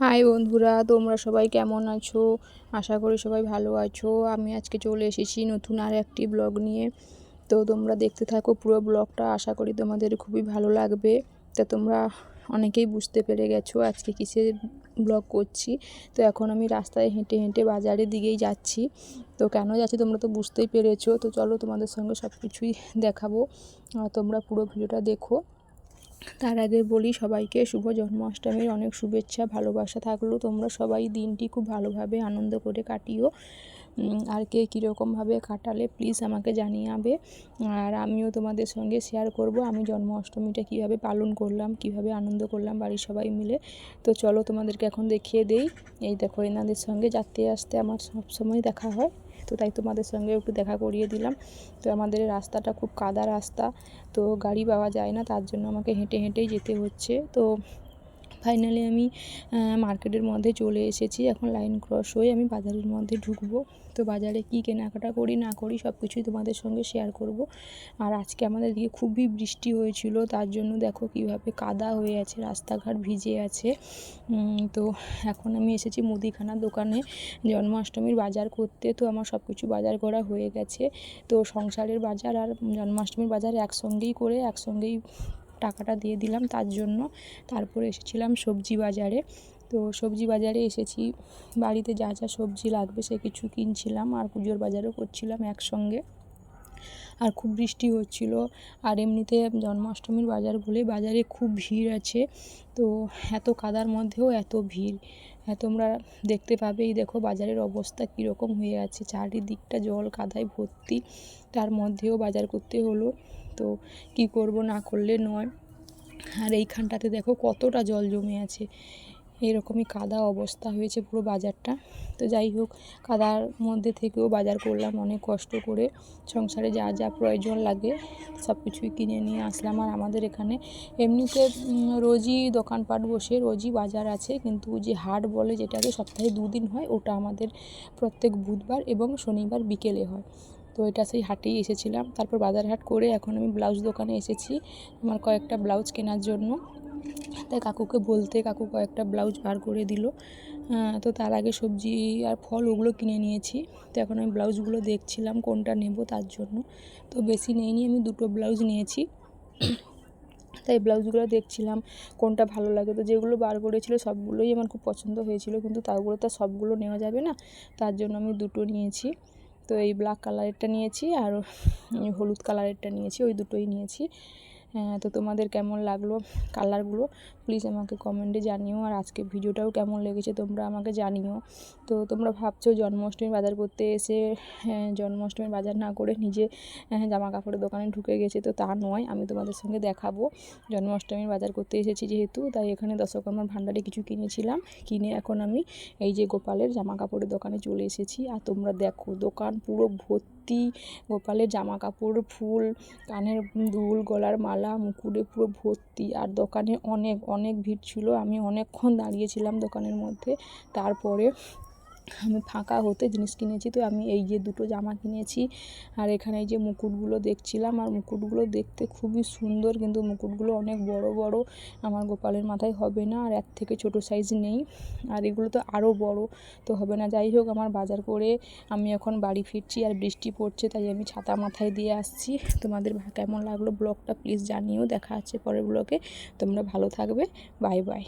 High বন্ধুরা, তোমরা সবাই কেমন আছো? আশা করি সবাই ভালো আছো। আমি আজকে চলে এসেছি নতুন আর একটি ব্লগ নিয়ে। তো তোমরা দেখতে থাকো পুরো ব্লগটা, আশা করি তোমাদের খুবই ভালো লাগবে। তা তোমরা অনেকেই বুঝতে পেরে গেছো আজকে কিসের ব্লগ করছি। তো এখন আমি রাস্তায় হেঁটে হেঁটে বাজারের দিকেই যাচ্ছি। তো কেন যাচ্ছি তোমরা তো বুঝতেই পেরেছ। তো চলো তোমাদের সঙ্গে সব কিছুই দেখাবো তোমরা পুরো ভিডিওটা দেখো। তার আগে বলি সবাইকে শুভ জন্মাষ্টমীর অনেক শুভেচ্ছা, ভালোবাসা থাকল। তোমরা সবাই দিনটি খুব ভালোভাবে আনন্দ করে কাটিও। আর কে কীরকমভাবে কাটালে প্লিজ আমাকে জানিয়াবে। আর আমিও তোমাদের সঙ্গে শেয়ার করব আমি জন্মাষ্টমীটা কীভাবে পালন করলাম, কীভাবে আনন্দ করলাম বাড়ির সবাই মিলে। তো চলো তোমাদেরকে এখন দেখিয়ে দেই। এই দেখো, এনাদের সঙ্গে যাতে আসতে আমার সবসময় দেখা হয়। তো তাই তোমাদের সঙ্গে একটু দেখা করিয়ে দিলাম। তো আমাদের রাস্তাটা খুব কাদা রাস্তা, তো গাড়ি পাওয়া যায় না, তার জন্য আমাকে হেঁটে হেঁটেই যেতে হচ্ছে। তো ফাইনালি আমি মার্কেটের মধ্যে চলে এসেছি। এখন লাইন ক্রস হয়ে আমি বাজারের মধ্যে ঢুকবো। তো বাজারে কী কেনাকাটা করি, না করি সব কিছুই তোমাদের সঙ্গে শেয়ার করব। আর আজকে আমাদের দিকে খুবই বৃষ্টি হয়েছিল, তার জন্য দেখো কীভাবে কাদা হয়ে আছে, রাস্তাঘাট ভিজে আছে। তো এখন আমি এসেছি মুদিখানার দোকানে। জন্মাষ্টমীর বাজার করতে, তো আমার সব কিছু বাজার করা হয়ে গেছে। তো সংসারের বাজার আর জন্মাষ্টমীর বাজার একসঙ্গেই করে, একসঙ্গেই টাকাটা দিয়ে দিলাম তার জন্য। তারপরে এসেছিলাম সবজি বাজারে। তো সবজি বাজারে এসেছি। বাড়িতে যা যা সবজি লাগবে সে কিছু কিনছিলাম আর পুজোর বাজারও করছিলাম একসঙ্গে। আর খুব বৃষ্টি হচ্ছিল। আর এমনিতে জন্মাষ্টমীর বাজার বলে বাজারে খুব ভিড় আছে। তো এত কাদার মধ্যেও এত ভিড়। হ্যাঁ তোমরা দেখতে পাবেই। দেখো বাজারের অবস্থা কীরকম হয়ে আছে। চারিদিকটা জল কাদায় ভর্তি। তার মধ্যেও বাজার করতে হলো। তো কি করব না করলে নয়। আর এইখানটাতে দেখো কতটা জল জমে আছে। এরকমই কাদা অবস্থা হয়েছে পুরো বাজারটা। তো যাই হোক, কাদার মধ্যে থেকেও বাজার করলাম অনেক কষ্ট করে। সংসারে যা যা প্রয়োজন লাগে সব কিছুই কিনে নিয়ে আসলাম। আর আমাদের এখানে এমনিতে রোজই দোকানপাট বসে রোজই বাজার আছে। কিন্তু যে হাট বলে যেটাকে সপ্তাহে দুদিন হয়, ওটা আমাদের প্রত্যেক বুধবার এবং শনিবার বিকেলে হয়। তো এটা সেই হাটেই এসেছিলাম। তারপর বাজার হাট করে এখন আমি ব্লাউজ দোকানে এসেছি। আমার কয়েকটা ব্লাউজ কেনার জন্য। তাই কাকুকে বলতে কাকু কয়েকটা ব্লাউজ বার করে দিল। তো তার আগে সবজি আর ফল ওগুলো কিনে নিয়েছি। তো এখন আমি ব্লাউজগুলো দেখছিলাম কোনটা নেব তার জন্য। তো বেশি নেইনি, আমি দুটো ব্লাউজ নিয়েছি। তাই ব্লাউজগুলো দেখছিলাম কোনটা ভালো লাগে। তো যেগুলো বার করেছিল সবগুলোই আমার খুব পছন্দ হয়েছিল, কিন্তু তাগুলো তো সবগুলো নেওয়া যাবে না। তার জন্য আমি দুটো নিয়েছি। তো এই ব্ল্যাক কালারেরটা নিয়েছি আর হলুদ কালারেরটা নিয়েছি, ওই দুটোই নিয়েছি। তো তোমাদের কেমন লাগল কালারগুলো প্লিজ আমাকে কমেন্টে জানিও আর আজকে ভিডিওটাও কেমন লেগেছে তোমরা আমাকে জানিও। তো তোমরা ভাবছ জন্মাষ্টমীর বাজার করতে এসে হ্যাঁ, জন্মাষ্টমীর বাজার না করে নিজে হ্যাঁ, জামা কাপড়ের দোকানে ঢুকে গেছে তো তা নয় আমি তোমাদের সঙ্গে দেখাবো। জন্মাষ্টমীর বাজার করতে এসেছি যেহেতু তাই এখানে দশকর্মার ভাণ্ডারে কিছু কিনেছিলাম। কিনে এখন আমি এই যে গোপালের জামা কাপড়ের দোকানে চলে এসেছি। আর তোমরা দেখো দোকান পুরো ভর্তি গোপালের জামা কাপড় ফুল কানের দুল গলার মালা মুকুটে পুরো ভর্তি। আর দোকানে অনেক অনেক ভিড় ছিল। আমি অনেকক্ষণ দাঁড়িয়েছিলাম দোকানের মধ্যে। তারপরে আমি ফাঁকা হতে জিনিস কিনেছি তো আমি এই যে দুটো জামা কিনেছি আর এখানে এই যে মুকুটগুলো দেখছিলাম আর মুকুটগুলো দেখতে খুবই সুন্দর কিন্তু মুকুটগুলো অনেক বড় বড় আমার গোপালের মাথায় হবে না আর এর থেকে ছোট সাইজ নেই আর এগুলো তো আরও বড় তো হবে না। যাই হোক আমার বাজার করে আমি এখন বাড়ি ফিরছি আর বৃষ্টি পড়ছে তাই আমি ছাতা মাথায় দিয়ে আসছি। তোমাদের কেমন লাগল ব্লগটা প্লিজ জানিও। দেখা আছে পরের ব্লগে। তোমরা ভালো থাকবে। Bye bye.